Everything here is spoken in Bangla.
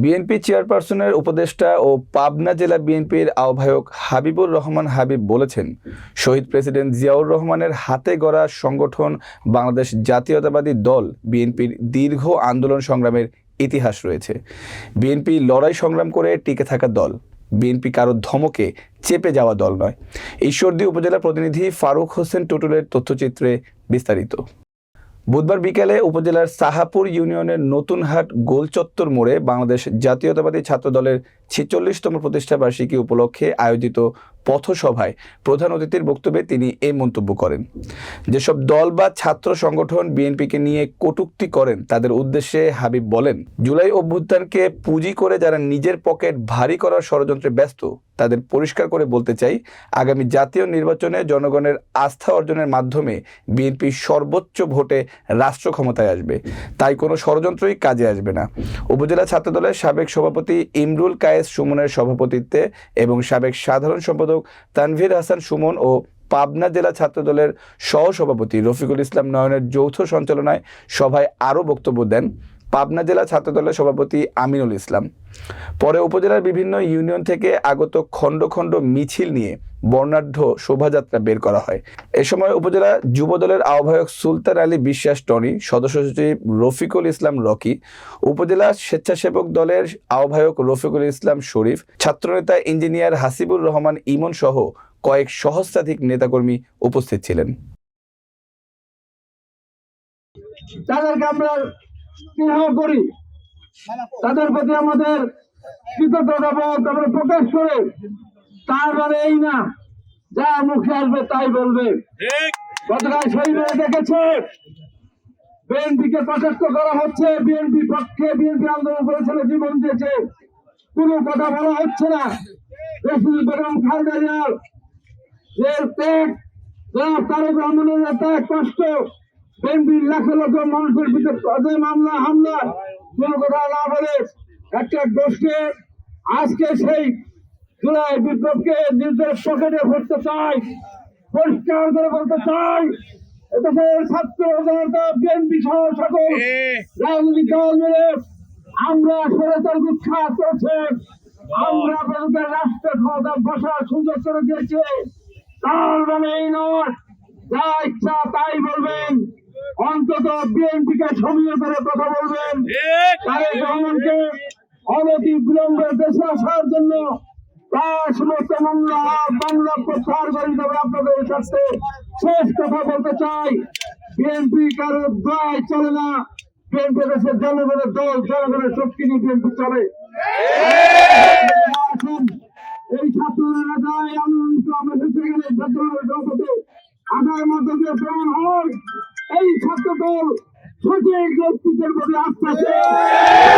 বিএনপি চেয়ারপারসনের উপদেষ্টা ও পাবনা জেলা বিএনপির আহ্বায়ক হাবিবুর রহমান হাবিব বলেছেন, শহীদ প্রেসিডেন্ট জিয়াউর রহমানের হাতে গড়া সংগঠন বাংলাদেশ জাতীয়তাবাদী দল বিএনপির দীর্ঘ আন্দোলন সংগ্রামের ইতিহাস রয়েছে। বিএনপি লড়াই সংগ্রাম করে টিকে থাকা দল, বিএনপি কারও ধমকে চেপে যাওয়া দল নয়। ঈশ্বরদী উপজেলা প্রতিনিধি ফারুক হোসেন টুটুলের তথ্যচিত্রে বিস্তারিত। বুধবার বিকেলে উপজেলার সাহাপুর ইউনিয়নের নতুনহাট গোলচত্বর মোড়ে বাংলাদেশ জাতীয়তাবাদী ছাত্র দলের ছেচল্লিশতম প্রতিষ্ঠা বার্ষিকী উপলক্ষে আয়োজিত পথসভায় প্রধান অতিথির বক্তব্যে তিনি এই মন্তব্য করেন। যেসব দল বা ছাত্র সংগঠন বিএনপিকে নিয়ে কটূক্তি করেন, তাদের উদ্দেশ্যে হাবিব বলেন, জুলাই অভ্যুত্থানকে পুঁজি করে যারা নিজের পকেট ভারী করার ষড়যন্ত্রে ব্যস্ত তাদের পরিষ্কার করে বলতে চাই, আগামী জাতীয় নির্বাচনে জনগণের আস্থা অর্জনের মাধ্যমে বিএনপি সর্বোচ্চ ভোটে রাষ্ট্র ক্ষমতায় আসবে। তাই কোনো ষড়যন্ত্রই কাজে আসবে না। উপজেলা ছাত্রদলের সাবেক সভাপতি ইমরুল কায়েস সুমনের সভাপতিত্বে এবং সাবেক সাধারণ সম্পাদক তানভীর হাসান সুমন ও পাবনা জেলা ছাত্রদলের সহসভাপতি রফিকুল ইসলাম নয়নের যৌথ সঞ্চালনায় সভায় আরও বক্তব্য দেন। পাবনা জেলা ছাত্রদলের সভাপতি আমিনুল ইসলাম। পরে উপজেলার বিভিন্ন ইউনিয়ন থেকে আগত খণ্ড খণ্ড মিছিল নিয়ে বর্ণাঢ্য শোভাযাত্রা বের করা হয়। এ সময় উপজেলা যুবদলের আহ্বায়ক সুলতান আলী বিশ্বাস টনি, সদস্য সচিব রফিকুল ইসলাম রকি, উপজেলা স্বেচ্ছাসেবক দলের আহ্বায়ক রফিকুল ইসলাম শরীফ, ছাত্রনেতা ইঞ্জিনিয়ার হাসিবুর রহমান ইমন সহ কয়েক সহস্রাধিক নেতাকর্মী উপস্থিত ছিলেন। তাদেরকে স্নেহ করি। তাদের প্রতি আমাদের কৃতজ্ঞতা বোধ আমরা প্রকাশ করে তার মানে এই না যা মুখে আসবে তাই বলবে। গতকাল মেয়ে দেখেছে। বিএনপিকে কটাক্ষ করা হচ্ছে বিএনপি পক্ষে বিএনপি আন্দোলন করেছিল জীবন দিয়েছে। কোনো কথা বলা হচ্ছে না। বেগম খালেদা জিয়ার যে ত্যাগ যারা তারেক রহমানের ত্যাগ কষ্ট বিএনপির লাখ লক্ষ মানুষের ভিতরে অজয় মামলা হামলা কোনো কথা না বলে একটা গোষ্ঠী আজকে সেই জুলাই বিপ্লবকে নিজের পকেটে ভরতে চাই পরিষ্কার করে বলতে চাই এদেশের ছাত্র জনতা বিএনপি সহ সকল রাজনৈতিক দল মিলে আমরা সরকার উৎসাহ করেছে। আমরা আপনাদের রাষ্ট্র ক্ষমতা বসার সুযোগ করে দিয়েছি। তার মানে এই নয় যা ইচ্ছা তাই বলবেন। অন্তত বিএনপি কে সমীহ করে কথা বলবেন। তারেক রহমানকে অনতি বিলম্বে দেশে আসার জন্য তার সমস্ত মামলা মামলা প্রত্যাহার করে দেবে আপনাদের সাথে শেষ কথা বলতে চাই বিএনপি কারও দায় চলে না। বিএনপি দেশের জনগণের দল জনগণের শক্তি নিয়ে বিএনপি চলে। এই ছাত্ররা যায় ছাত্ররা মাধ্যমে প্রমাণ হয়। ছোট দল সঠিক মধ্যে আস্থা